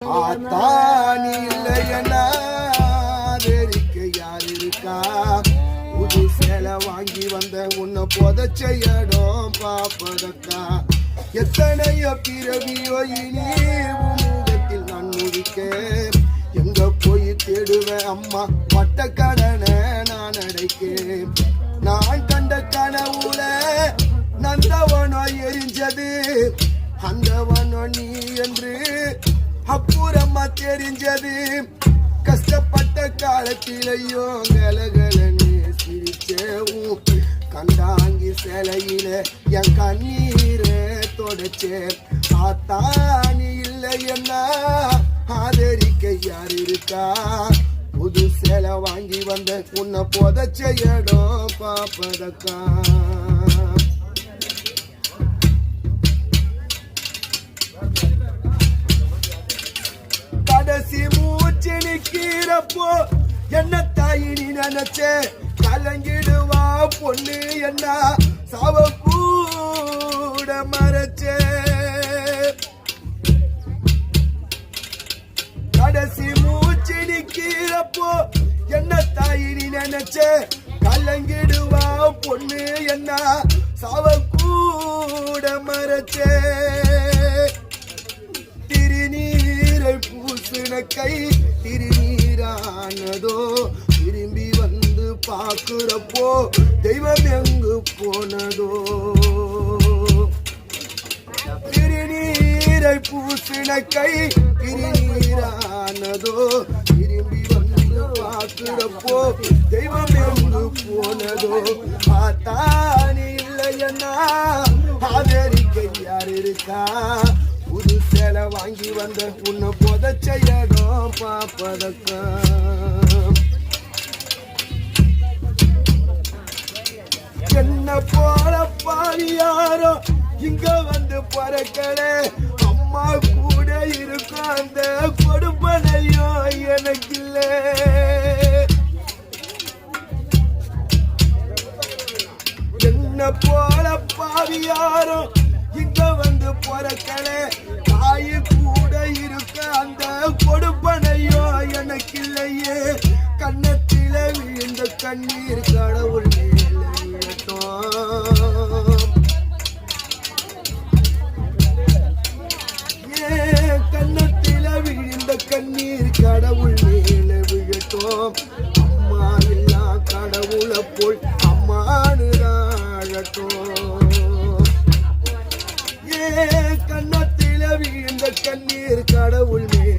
ஆத்தானி இல்லையனா தெரிக்க யார் இருக்கா? புது சேலை வாங்கி வந்த உன்னை புதைச்சையடும் பாப்பதக்கா எத்தனையோ பிறவியோ இனி முகத்தில் நான் முடிக்க எங்க போய் தேடுவேன் அம்மா? பட்ட கடனை நான் அடைக்கேன். நான் கண்ட கனவுல நந்தவனோ எரிஞ்சது. அந்தவனோ நீ அப்புறமா தெரிஞ்சது கஷ்டப்பட்ட காலத்திலையோ கலகலன்னு சிரிச்சேவும் கண்டாங்கி சிலையில என் கண்ணீரை தொடச்சேன் ஆத்தானி இல்லை என்ன? ஆதரிக்க யார் இருக்கா? புது சேலை வாங்கி வந்த உன்னை புதைச்ச இடம் பாப்பதக்கா நிக்கிறப்போ என்ன தாயி நீ நினைச்ச? கலங்கிடுவா பொண்ணு என்ன? சாவ கூட மறைச்சே. கடைசி மூச்சு நிக்கிறப்போ என்ன தாயி நீ நினைச்ச? கலங்கிடுவா பொண்ணு என்ன? சாவ கூட மறைச்சே. திருநீரை பூசுன கை திருநீர் ஆனதோ திரும்பி வந்து பார்க்குறப்போ தெய்வம் எங்கு போனதோ? திருநீரை பூசின கை திருநீரானதோ? திரும்பி வந்து பார்க்குறப்போ தெய்வம் எங்கு போனதோ? பார்த்தானி இல்லையன்னா ஆதரிக்க யார் இருக்கா? புது சேலை வாங்கி வந்த உன்னை புதைச்ச இடம் என்ன போல பாரியாரோ இங்க வந்து பறக்கலே. அம்மா கூட இருக்கும் அந்த கொடுப்பனையோ எனக்கு இல்லை என்ன போல பாவியாரோ இங்க வந்து பறக்கலே. இல்லையே. கண்ணத்திலே விழுந்த கண்ணீர் கடவுள் கண்ணத்தில விழுந்த கண்ணீர் கடவுள் மேல விழட்டும் அம்மா இல்லா கடவுளை போல் அம்மானு அழட்டும்